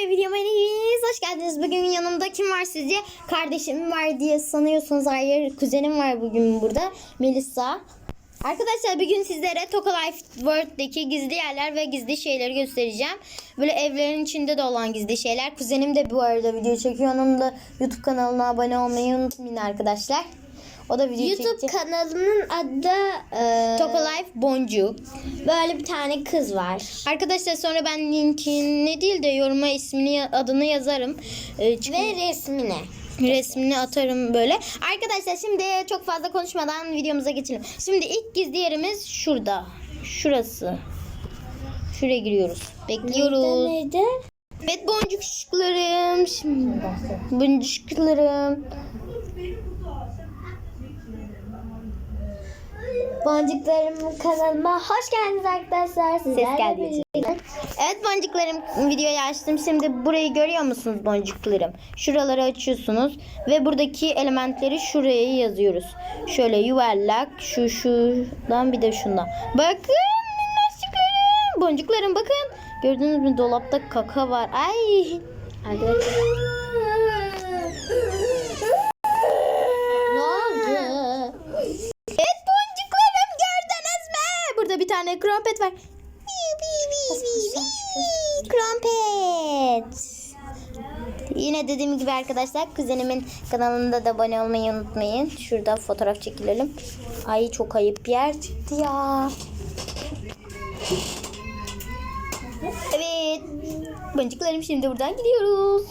ve videoma hepiniz hoş geldiniz. Bugün yanımda kim var sizce? Kardeşim var diye sanıyorsunuz. Hayır, kuzenim var bugün burada. Melisa. Arkadaşlar bugün sizlere Toka Life World'deki gizli yerler ve gizli şeyleri göstereceğim. Böyle evlerin içinde de olan gizli şeyler. Kuzenim de bu arada video çekiyor. Onun da YouTube kanalına abone olmayı unutmayın arkadaşlar. O da video YouTube çekecek. kanalının adı e, Toka Life Boncu. böyle bir tane kız var. Arkadaşlar sonra ben linkini değil de yoruma ismini adını yazarım. Çünkü Ve resmine. resmini atarım böyle. Arkadaşlar şimdi çok fazla konuşmadan videomuza geçelim. Şimdi ilk gizli yerimiz şurada. Şurası. Şuraya giriyoruz. Bekliyoruz. Neydi? Evet boncuklarım. Boncuklarım. Boncuklarım kanalıma hoş geldiniz arkadaşlar. Sizlerle için. birlikte- Evet boncuklarım videoyu açtım. Şimdi burayı görüyor musunuz boncuklarım? Şuraları açıyorsunuz ve buradaki elementleri şuraya yazıyoruz. Şöyle yuvarlak şu şuradan bir de şundan. Bakın minnoşçuklarım. Boncuklarım bakın. Gördünüz mü dolapta kaka var. Ay. Arkadaşlar. ne oldu? Evet boncuklarım gördünüz mü? Burada bir tane krompet var. Krompet. Yine dediğim gibi arkadaşlar kuzenimin kanalında da abone olmayı unutmayın. Şurada fotoğraf çekilelim. Ay çok ayıp bir yer çıktı ya. Evet. Boncuklarım şimdi buradan gidiyoruz.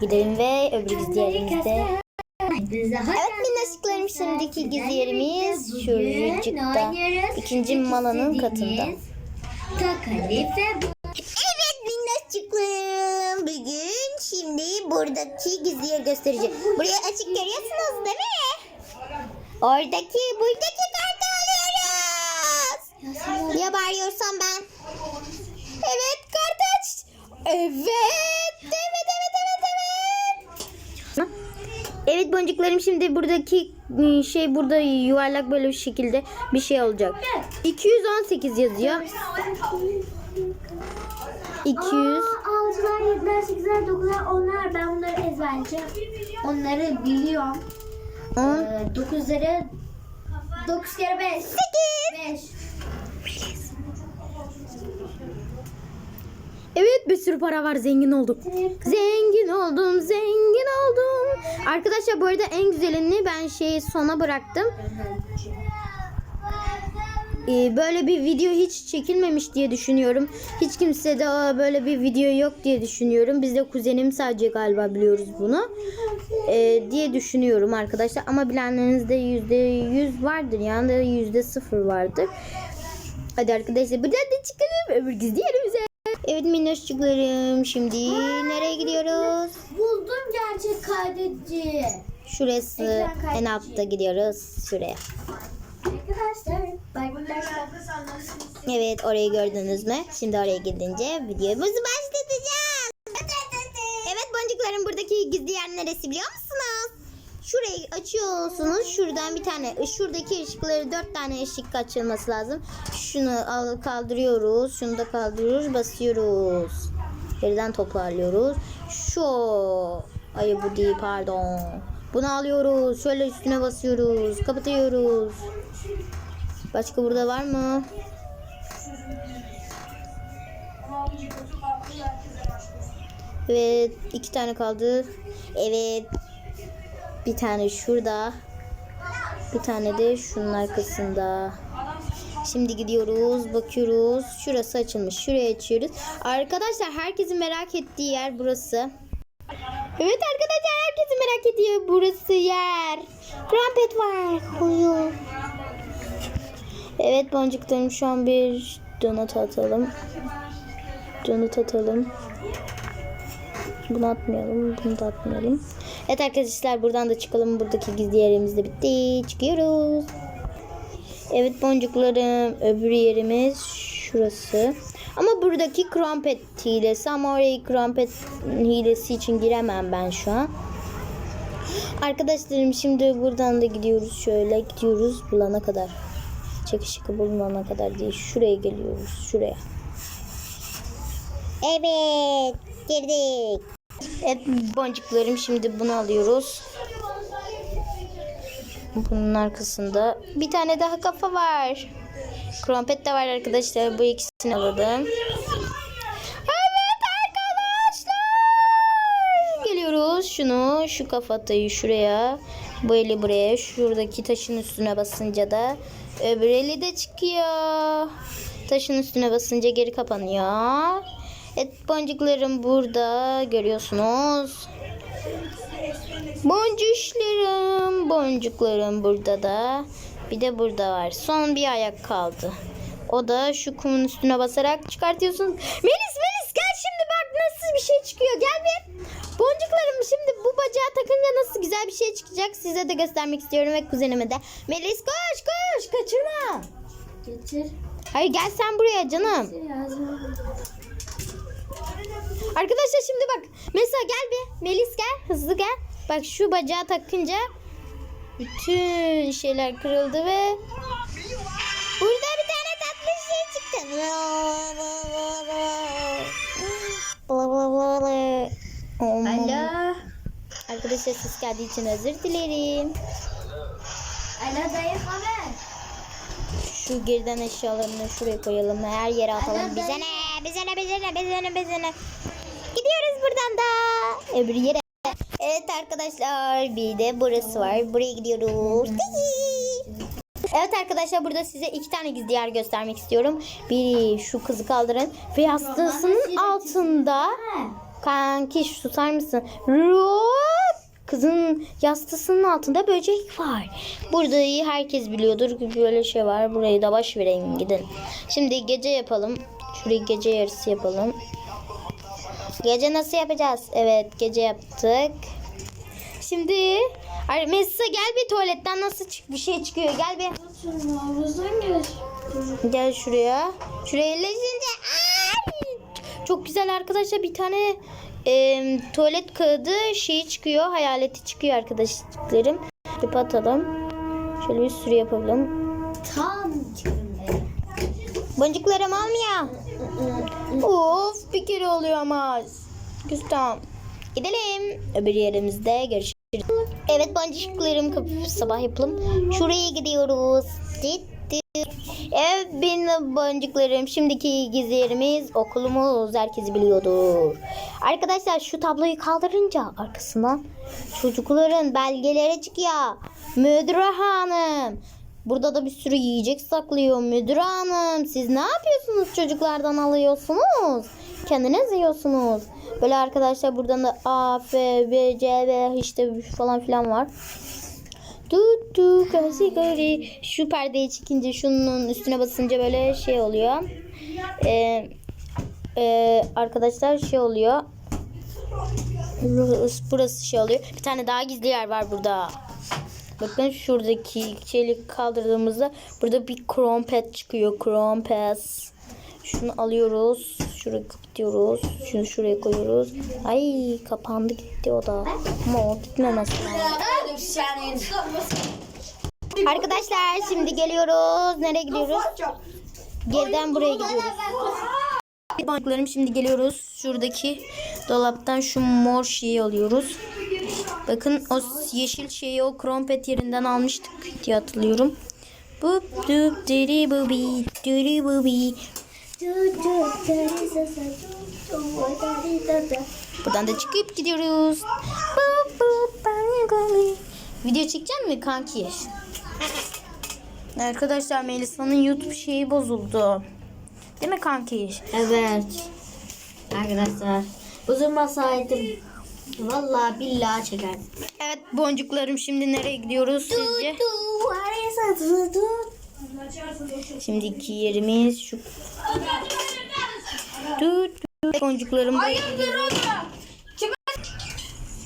Gidelim ve öbür gizli yerimizde. Evet minnaşıklarım şimdiki gizli yerimiz şuracıkta. İkinci malanın katında. Evet minnaşıklarım. Bugün şimdi buradaki gizli yeri göstereceğim. Buraya açık görüyorsunuz değil mi? Oradaki buradaki kartı alıyoruz. Niye bağırıyorsam ben? Evet kartı aç. Evet. Evet evet evet evet. Evet boncuklarım şimdi buradaki şey burada yuvarlak böyle bir şekilde bir şey olacak. 218 yazıyor. 200 Altılar, yediler, sekizler, dokuzlar, onlar. Ben bunları ezberleyeceğim. Onları biliyorum. 10 Ee, dokuzları dokuz kere beş. 8 Beş. Evet bir sürü para var zengin olduk. Zengin oldum zengin oldum. Arkadaşlar bu arada en güzelini ben şeyi sona bıraktım. Ee, böyle bir video hiç çekilmemiş diye düşünüyorum. Hiç kimse de "Aa, böyle bir video yok diye düşünüyorum. Biz de kuzenim sadece galiba biliyoruz bunu. Ee, diye düşünüyorum arkadaşlar. Ama bilenleriniz de yüzde yüz vardır. Yani de yüzde sıfır vardır. Hadi arkadaşlar buradan da çıkalım. Öbür gizli yerimize. Evet minnoşçuklarım. Şimdi nereye gidiyoruz? Buldum gerçek kaydedici. Şurası en altta gidiyoruz. Şuraya. Arkadaşlar arkadaşlar. Evet orayı gördünüz mü? Şimdi oraya gidince videomuzu başlatacağız. Evet boncuklarım buradaki gizli yer neresi biliyor musunuz? Şurayı açıyorsunuz. Şuradan bir tane şuradaki ışıkları dört tane ışık açılması lazım. Şunu al, kaldırıyoruz. Şunu da kaldırıyoruz. Basıyoruz. Geriden toparlıyoruz. Şu Ay bu değil pardon. Bunu alıyoruz. Şöyle üstüne basıyoruz. Kapatıyoruz. Başka burada var mı? Evet iki tane kaldı. Evet bir tane şurada. Bir tane de şunun arkasında. Şimdi gidiyoruz, bakıyoruz. Şurası açılmış. Şuraya açıyoruz. Arkadaşlar herkesin merak ettiği yer burası. Evet arkadaşlar herkesin merak ediyor burası yer. Rampet var. Koyu. Evet boncuklarım şu an bir donut atalım. Donut atalım. Bunu atmayalım. Bunu da atmayalım. Evet arkadaşlar buradan da çıkalım. Buradaki gizli yerimiz de bitti. Çıkıyoruz. Evet boncuklarım. Öbür yerimiz şurası. Ama buradaki krampet hilesi. Ama oraya krampet hilesi için giremem ben şu an. Arkadaşlarım şimdi buradan da gidiyoruz. Şöyle gidiyoruz bulana kadar. Çekişik bulunana kadar değil. Şuraya geliyoruz. Şuraya. Evet. Girdik. Evet boncuklarım şimdi bunu alıyoruz. Bunun arkasında bir tane daha kafa var. Krompet de var arkadaşlar. Bu ikisini alalım. Evet arkadaşlar. Geliyoruz. Şunu şu kafatayı şuraya. Bu eli buraya. Şuradaki taşın üstüne basınca da öbür eli de çıkıyor. Taşın üstüne basınca geri kapanıyor. Evet boncuklarım burada görüyorsunuz. Boncuklarım, boncuklarım burada da. Bir de burada var. Son bir ayak kaldı. O da şu kumun üstüne basarak çıkartıyorsun. Melis Melis gel şimdi bak nasıl bir şey çıkıyor. Gel bir. Boncuklarım şimdi bu bacağı takınca nasıl güzel bir şey çıkacak. Size de göstermek istiyorum ve kuzenime de. Melis koş koş kaçırma. Getir. Hayır gel sen buraya canım. Arkadaşlar şimdi bak. Mesela gel bir. Melis gel. Hızlı gel. Bak şu bacağı takınca bütün şeyler kırıldı ve burada bir tane tatlı şey çıktı. Alo. Arkadaşlar ses geldiği için özür dilerim. Alo dayı haber. Şu geriden eşyalarını şuraya koyalım. Her yere atalım. Ana Bize ne? Bize ne? Bize ne? Bize ne? Bize ne? Gidiyoruz buradan da. Öbür yere. Evet arkadaşlar bir de burası var. Buraya gidiyoruz. Evet arkadaşlar burada size iki tane gizli yer göstermek istiyorum. Biri şu kızı kaldırın ve yastığısının altında kanki susar mısın? Rop! Kızın yastığının altında böcek var. Burada herkes biliyordur ki böyle şey var. Burayı da baş verin gidin. Şimdi gece yapalım. Şurayı gece yarısı yapalım. Gece nasıl yapacağız? Evet gece yaptık. Şimdi Ay, gel bir tuvaletten nasıl çık bir şey çıkıyor gel bir. Geç. Gel şuraya. Şuraya yerleşince ay! çok güzel arkadaşlar bir tane e, tuvalet kağıdı şeyi çıkıyor hayaleti çıkıyor arkadaşlarım. Bir atalım. Şöyle bir sürü yapalım. Tam çıkındı. Boncuklarım olmuyor. Of bir kere oluyor ama. Güzel. Gidelim. Öbür yerimizde görüşürüz. Evet boncuklarım kapı sabah yapalım. Şuraya gidiyoruz. Evet benim boncuklarım. Şimdiki gizli yerimiz okulumuz. Herkes biliyordur. Arkadaşlar şu tabloyu kaldırınca arkasından çocukların belgeleri çıkıyor. Müdür hanım. Burada da bir sürü yiyecek saklıyor müdür hanım. Siz ne yapıyorsunuz çocuklardan alıyorsunuz? Kendiniz yiyorsunuz. Böyle arkadaşlar buradan da A, F, B, C, B işte falan filan var. Tut tut gari gari. Şu perdeyi çekince şunun üstüne basınca böyle şey oluyor. Ee, e, arkadaşlar şey oluyor. Burası şey oluyor. Bir tane daha gizli yer var burada. Bakın şuradaki şeyi kaldırdığımızda burada bir krompet çıkıyor. Krompet. Şunu alıyoruz. Şuraya kapatıyoruz. Şunu şuraya koyuyoruz. Ay kapandı gitti o da. Ama o gitmemesi. Arkadaşlar şimdi geliyoruz. Nereye gidiyoruz? Geriden buraya gidiyoruz. Banklarım şimdi geliyoruz. Şuradaki dolaptan şu mor şeyi alıyoruz. Bakın o yeşil şeyi o krompet yerinden almıştık diye hatırlıyorum. Bup dup diri bubi diri bubi. Buradan da çıkıp gidiyoruz. Video çekecek mi kanki? Arkadaşlar Melisa'nın YouTube şeyi bozuldu. Değil mi kanki? Evet. Arkadaşlar. Bozulmasaydım. Vallahi billahi çeker. Evet boncuklarım şimdi nereye gidiyoruz sizce? Şimdiki yerimiz şu. Boncuklarım buraya.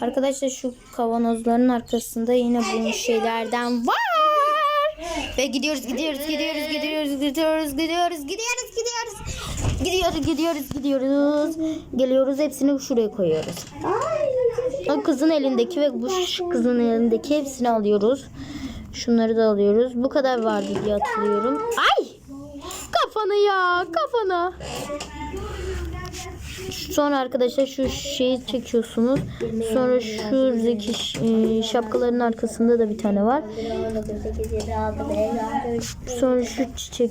Arkadaşlar şu kavanozların arkasında yine bu şeylerden var. Ve gidiyoruz, gidiyoruz, gidiyoruz, gidiyoruz, gidiyoruz, gidiyoruz, gidiyoruz, gidiyoruz. Gidiyoruz, gidiyoruz, gidiyoruz. Geliyoruz hepsini şuraya koyuyoruz. Ay. O kızın elindeki ve bu kızın elindeki hepsini alıyoruz. Şunları da alıyoruz. Bu kadar vardı diye hatırlıyorum. Ay! Kafana ya, kafana. Sonra arkadaşlar şu şeyi çekiyorsunuz. Sonra şuradaki e, şapkaların arkasında da bir tane var. 8, 7, 6, 5, 6, Sonra şu çiçek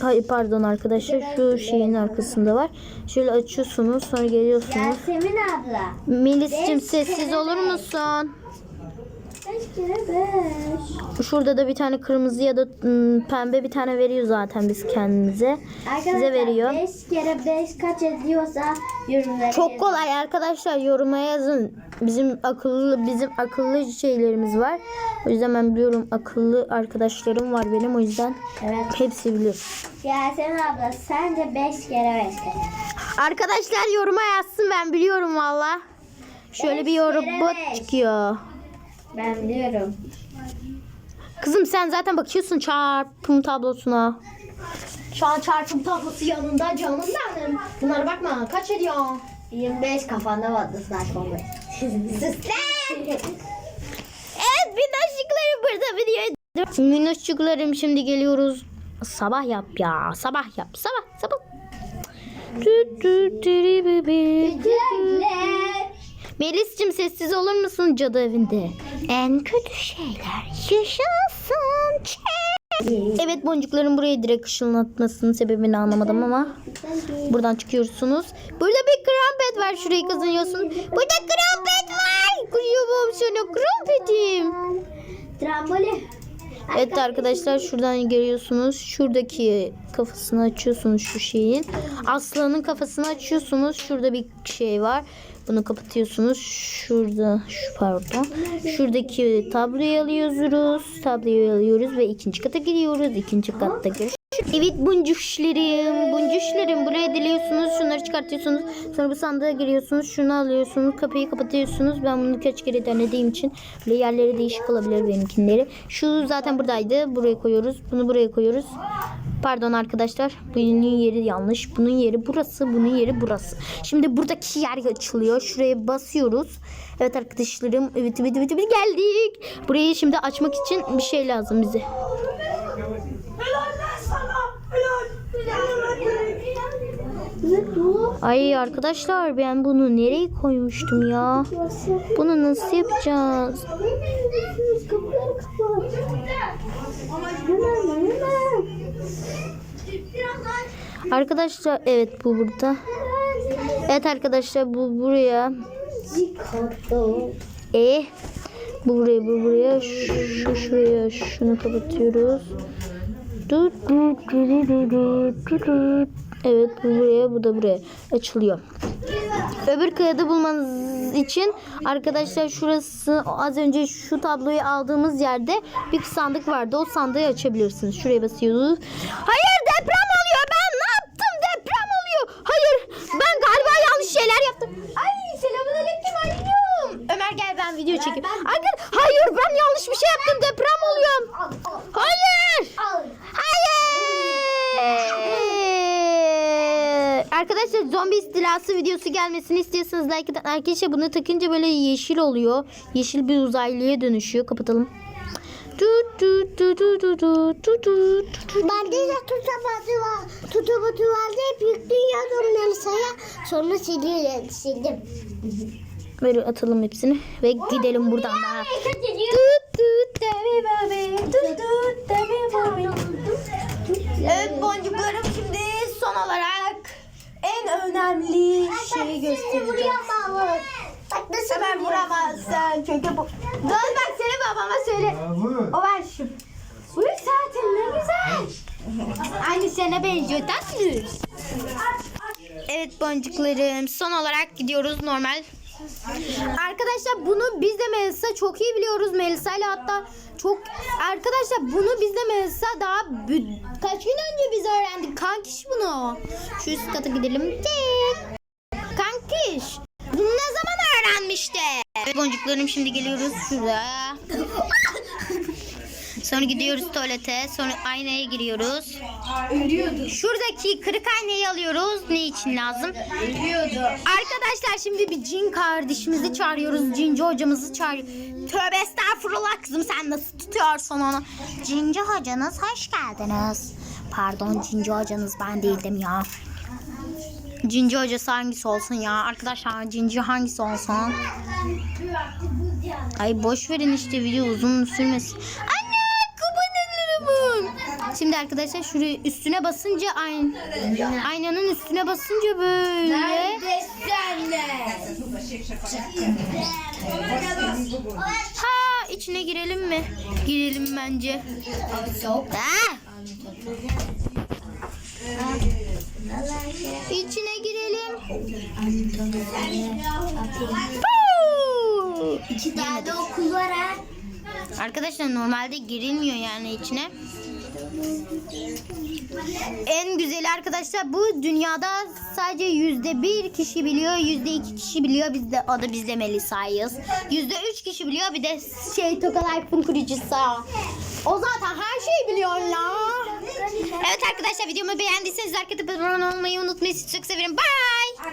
hayır pardon arkadaşlar şu şeyin arkasında var. Şöyle açıyorsunuz sonra geliyorsunuz. Yasemin abla. Melis'cim sessiz olur musun? 5 kere 5. Şurada da bir tane kırmızı ya da ım, pembe bir tane veriyor zaten biz kendimize. Size veriyor. 5 kere 5 kaç ediyorsa yorumlara Çok kolay arkadaşlar yoruma yazın. Bizim akıllı bizim akıllı şeylerimiz var. O yüzden ben biliyorum akıllı arkadaşlarım var benim o yüzden Evet. hepsi bilir. Yasemin abla sence 5 kere 5 kaç? Arkadaşlar yoruma yazsın ben biliyorum valla. Şöyle bir yorum bot çıkıyor. Ben biliyorum. Kızım sen zaten bakıyorsun çarpım tablosuna. Şu an çarpım tablosu yanında canım benim. Bunlara bakma kaç ediyor? 25 kafanda vardı saçma be. Sus lan. Evet minnoşçuklarım burada video. Minnoşçuklarım şimdi geliyoruz. Sabah yap ya sabah yap sabah sabah. Melis'cim sessiz olur musun cadı evinde? En kötü şeyler yaşasın. çek. Evet boncukların buraya direkt ışınlatmasının sebebini anlamadım ama buradan çıkıyorsunuz. Burada bir krampet var şurayı kazanıyorsun. Burada krampet var. Kıyamam sana krampetim. Trambolin. Evet arkadaşlar şuradan görüyorsunuz. Şuradaki kafasını açıyorsunuz şu şeyin. Aslanın kafasını açıyorsunuz. Şurada bir şey var. Bunu kapatıyorsunuz. Şurada şu pardon. Şuradaki tabloyu alıyoruz. Tabloyu alıyoruz ve ikinci kata gidiyoruz. İkinci katta görüşürüz. Evet buncuşlarım. Buncuşlarım. Buraya diliyorsunuz. Şunları çıkartıyorsunuz. Sonra bu sandığa giriyorsunuz. Şunu alıyorsunuz. Kapıyı kapatıyorsunuz. Ben bunu kaç kere denediğim için böyle yerleri değişik olabilir benimkinleri. Şu zaten buradaydı. Buraya koyuyoruz. Bunu buraya koyuyoruz. Pardon arkadaşlar. Bunun yeri yanlış. Bunun yeri burası. Bunun yeri burası. Şimdi buradaki yer açılıyor. Şuraya basıyoruz. Evet arkadaşlarım. Evet evet evet, evet geldik. Burayı şimdi açmak için bir şey lazım bize. Ay arkadaşlar ben bunu nereye koymuştum ya? Bunu nasıl yapacağız? Hemen hemen. Arkadaşlar evet bu burada. Evet arkadaşlar bu buraya. E bu buraya bu buraya şu şuraya şunu kapatıyoruz. Evet bu buraya bu da buraya açılıyor. Öbür kağıdı bulmanız için arkadaşlar şurası az önce şu tabloyu aldığımız yerde bir sandık vardı. O sandığı açabilirsiniz. Şuraya basıyoruz. Hayır deprem Arkadaşlar zombi istilası videosu gelmesini istiyorsanız like atın. Arkadaşlar bunu takınca böyle yeşil oluyor. Yeşil bir uzaylıya dönüşüyor. Kapatalım. Bende de tutabatı var. Tutabatı vardı. Hep yüklüyordum ben sana. Sonra siliyorum. Sildim. Böyle atalım hepsini. Ve gidelim buradan daha. Evet boncuklarım şimdi son olarak en önemli şeyi göstereceğim. Vuramam. Bak nasıl Hemen vuramazsın çünkü bu. Dön bak seni babama söyle. O ver şu. Bu saatin ne güzel. Aynı sana benziyor tatlı. Evet boncuklarım son olarak gidiyoruz normal. Arkadaşlar bunu biz de Melisa çok iyi biliyoruz. Melisa ile hatta çok arkadaşlar bunu biz de Melisa daha kaç gün önce biz öğrendik. Kankiş bunu. Şu üst kata gidelim. Tek. Kankiş. Bunu ne zaman öğrenmişti? Boncuklarım şimdi geliyoruz şuraya. Sonra gidiyoruz tuvalete. Sonra aynaya giriyoruz. Şuradaki kırık aynayı alıyoruz. Ne için lazım? Arkadaşlar şimdi bir cin kardeşimizi çağırıyoruz. Cinci hocamızı çağırıyoruz. Tövbe estağfurullah kızım sen nasıl tutuyorsun onu? Cinci hocanız hoş geldiniz. Pardon Cinci hocanız ben değildim ya. Cinci hocası hangisi olsun ya? Arkadaşlar cinci hangisi olsun? Ay boş verin işte video uzun sürmesin. Kapanırım. Şimdi arkadaşlar şuraya üstüne basınca ayn aynanın üstüne basınca böyle. Ha içine girelim mi? Girelim bence. Ha. İçine girelim. İki tane okul var ha. Arkadaşlar normalde girilmiyor yani içine. En güzeli arkadaşlar bu dünyada sadece yüzde bir kişi biliyor, yüzde iki kişi biliyor. Biz de adı biz de Melisa'yız. Yüzde üç kişi biliyor bir de şey Tokalayf'ın kurucusu. O zaten her şeyi biliyor ya. Evet arkadaşlar videomu beğendiyseniz like atıp abone olmayı unutmayın. Sizi çok severim. Bye.